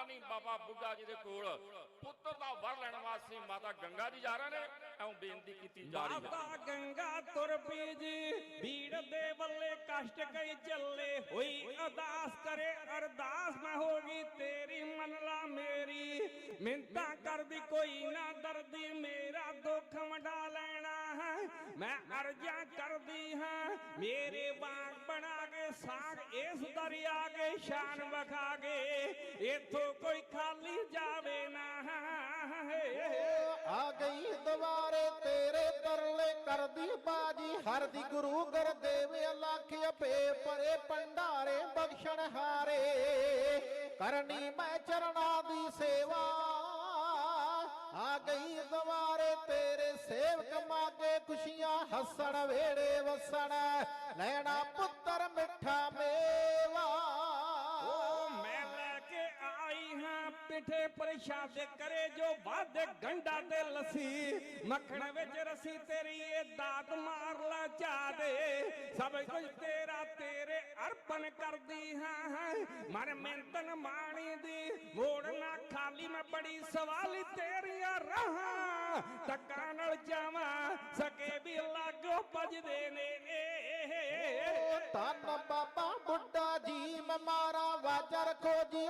ਦਾਨੀ ਬਾਬਾ ਬੁੱਢਾ ਜੀ ਦੇ ਕੋਲ। ਪੁੱਤਰ ਦਾ ਵਰ ਲੈਣ ਵਾਸਤੇ ਮਾਤਾ ਗੰਗਾ ਜੀ ਜਾ ਰਹੇ ਨੇ, ਐਉਂ ਬੇਨਤੀ ਕੀਤੀ ਜਾ ਰਹੀ ਹੈ। ਮਾਤਾ ਗੰਗਾ ਤੁਰ ਪੀ ਜੀ ਭੀੜ ਦੇ ਬੱਲੇ ਕਸ਼ਟ ਕਈ ਚੱਲੇ। ਹੋਈ ਅਰਦਾਸ ਕਰੇ, ਅਰਦਾਸ ਮੈਂ ਹੋਗੀ ਤੇਰੀ ਮੰਨ ਲਾ ਮੇਰੀ। ਮਿੰਤਾ ਕਰਦੀ ਕੋਈ ਨਾ ਦਰਦੀ, ਮੇਰਾ ਦੁੱਖ ਵੰਡਾ ਲੈਣਾ ਹੈ। ਮੈਂ ਅਰਜ਼ਾਂ ਕਰਦੀ ਹਾਂ, ਮੇਰੇ ਬਾਗ ਬਣਾ ਕੇ ਸਾਗ ਇਸ ਦਰਿਆ ਕੇ ਸ਼ਾਨ ਵਿਖਾ ਕੇ। ਇਥੋਂ ਕੋਈ ਖਾਲੀ ਜਾਵੇ ਨਾ। ਆ ਗਈ ਦੁਆਰੇ ਤੇਰੇ ਤਰਲੇ ਕਰਦੀ ਬਾਜੀ ਹਰਦੀ ਗੁਰੂ ਗੁਰਦੇਵ ਅਲਖ ਅਪੇ ਪਰੇ ਪੰਡਾਰੇ ਬਖਸ਼ਣ ਹਾਰੇ। ਕਰਨੀ ਮੈਂ ਚਰਣਾ ਦੀ ਸੇਵਾ। ਆ ਗਈ ਦੁਆਰੇ ਤੇਰੇ ਸੇਵਕ ਮਾਗੇ ਖੁਸ਼ੀਆਂ ਹੱਸਣ, ਵੇੜੇ ਵਸਣ। ਲੈਣਾ ਹਾਂ ਪ੍ਰਸ਼ਾਦ ਕਰੇ ਜੋ ਵਾਦੇ ਗੰਡਾ ਤੇ ਲੱਸੀ। ਮੱਖਣ ਵਿੱਚ ਰਸੀ ਤੇਰੀ ਇਹ ਦਾਤ ਮਾਰ ਲਾ ਚਾ ਸਭ ਕੁਝ ਤੇਰਾ ਤੇਰੇ ਅਰਪਣ ਕਰਦੀ ਹਾਂ। ਮਨ ਮਿੰਤਨ ਮਾਣੀ ਦੀ, ਮੋੜ ਨਾ ਖਾਲੀ, ਮੈਂ ਬੜੀ ਸਵਾਲੀ ਤੇਰੀਆਂ ਰਾਹਾਂ। ਤੱਕਾਂ ਨਾਲ ਜਾਵਾਂ, ਸਕੇ ਵੀ ਲਾਗੋ ਭਜਦੇ ਨੇ। ਧੰਨ ਬਾਬਾ ਬੁੱਢਾ ਜੀ, ਮੈਂ ਮਾਰਾ ਵਾਜਾ ਰੱਖੋ ਜੀ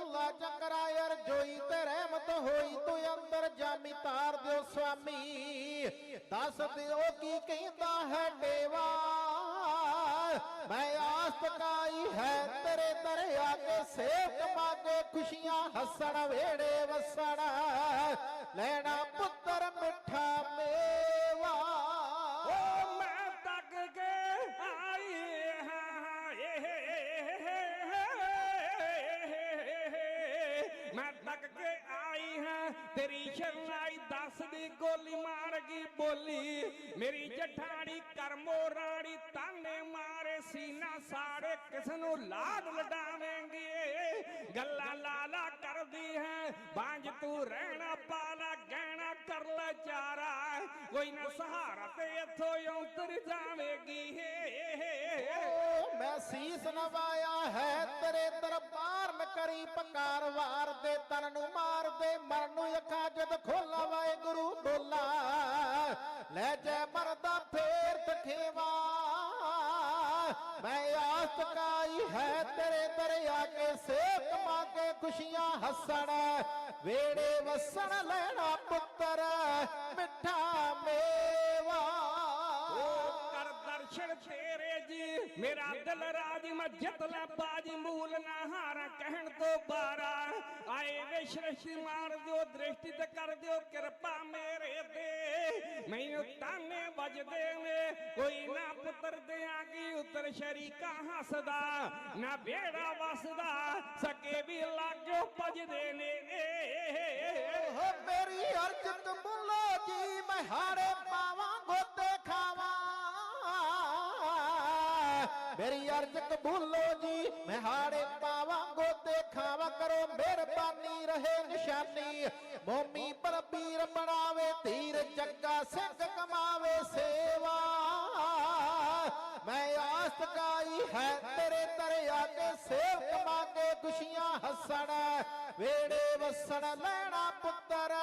ਜੋਈ ਤੇ ਰਹਿਮਤ ਹੋਈ, ਤੂੰ ਅੰਦਰ ਜਾਮੀ ਤਾਰ ਦਿਓ ਸੁਆਮੀ ਦੱਸ ਦਿਓ ਕੀ ਕਹਿੰਦਾ ਹੈ ਡੇਵਾ ਮੈਂ ਆਸ ਤਕਾਈ ਹੈ ਤੇਰੇ ਦਰ ਆ ਕੇ ਸੇਵਕ ਮਾਗੇ, ਖੁਸ਼ੀਆਂ ਹੱਸਣ ਵੇੜੇ ਵਸਣ। ਲੈਣਾ ਪੁੱਤਰ ਮਿੱਠਾ ਮੇਵਾ ਤੇਰੀ ਸ਼ਰਨਾਈ ਦੱਸਦੀ ਗੋਲੀ ਮਾਰ ਗਈ ਬੋਲੀ। ਮੇਰੀ ਜਠਾੜੀ ਕਰਮੋ ਰਾਣੀ ਤਾਨੇ ਮਾਰੇ ਸੀਨਾ ਸਾੜੇ ਕਿਸ ਨੂੰ ਲਾਡ ਲਡਾਵੇਂਗੇ? ਗੱਲਾਂ ਲਾਲਾ ਕਰਦੀ ਹੈ, ਬਾਂਝ ਤੂੰ ਰਹਿਣਾ ਪਾਲਾ, ਗਹਿਣਾ ਕਰ ਲੈ ਚਾਰਾ। ਕੋਈ ਨਾ ਸਹਾਰਾ ਤੇ ਇੱਥੋਂ ਉਤਰ ਜਾਵੇਗੀ। ਮੈਂ ਸੀਸ ਨਵਾਇਆ ਹੈ, ਤੇਰੇ ਦਰਬਾਰ ਕਰੀ ਪਕਾਰ ਵਾਰ ਦੇ ਤਨ ਨੂੰ ਮਾਰ ਦੇ, ਮਰਨ ਨੂੰ ਅੱਖਾਂ ਜਦ ਖੋਲਾ ਵਾਹਿਗੁਰੂ ਡੋਲਾ। ਲੈ ਜੈ ਮਰਦਾ ਫੇਰ ਤਖੇਵਾ। ਮੈਂ ਆਸ ਤਕਾਈ ਹੈ ਤੇਰੇ ਦਰ ਆ ਕੇ ਸੇਵਕ ਮਾਗੇ ਖੁਸ਼ੀਆਂ ਹੱਸਣ। ਵੇੜੇ ਵਸਣ ਲੈਣਾ ਪੁੱਤਰ। ਮੇਰਾ ਦਿਲ ਰਾਜ ਮੈਂ ਲੈ ਬਾਜੀ ਮੂਲ ਨਾ ਹਾਰਾ ਕਹਿਣ ਤੋਂ ਬਾਰਾ ਆਏ ਵੇ ਸ੍ਰਿਸ਼ਟੀ ਮਾਰ ਦਿਓ, ਦ੍ਰਿਸ਼ਟੀ ਤੇ ਕਰ ਦਿਓ, ਕਿਰਪਾ ਮੇਰੇ ਤੇ। ਮੈਨੂੰ ਤਾਨੇ ਵੱਜਦੇ ਨੇ, ਕੋਈ ਨਾ ਪੁੱਤਰ ਦਿਆਂਗੀ, ਉਤਰ ਸ਼ਰੀਕਾ ਹੱਸਦਾ, ਨਾ ਬੇੜਾ ਵਸਦਾ, ਸਕੇ ਵੀ ਲਾਗੋ ਭਜਦੇ ਨੇ। ਓ ਮੇਰੀ ਮੇਰੀ ਅਰਜ ਕਬੂਲੋ ਜੀ, ਮੈਂ ਹਾਰੇ ਪਾਵਾਂ ਗੋਤੇ ਖਾਵਾਂ ਕਰੋ, ਮਿਹਰਬਾਨੀ ਰਹੇ ਨਿਸ਼ਾਨੀ। ਮੋਮੀ ਪਰਬੀਰ ਬਣਾਵੇ ਧੀਰ ਜੱਗਾ ਸਿੰਘ ਕਮਾਵੇ, ਸੇਵਾ। ਮੈਂ ਆਸ ਤਕਾਈ ਹੈ ਤੇਰੇ ਦਰ ਆ ਕੇ ਸੇਵਕ ਮਾਗੇ ਖੁਸ਼ੀਆਂ ਹੱਸਣ। ਵੇੜੇ ਵਸਣ ਲੈਣਾ ਪੁੱਤਰ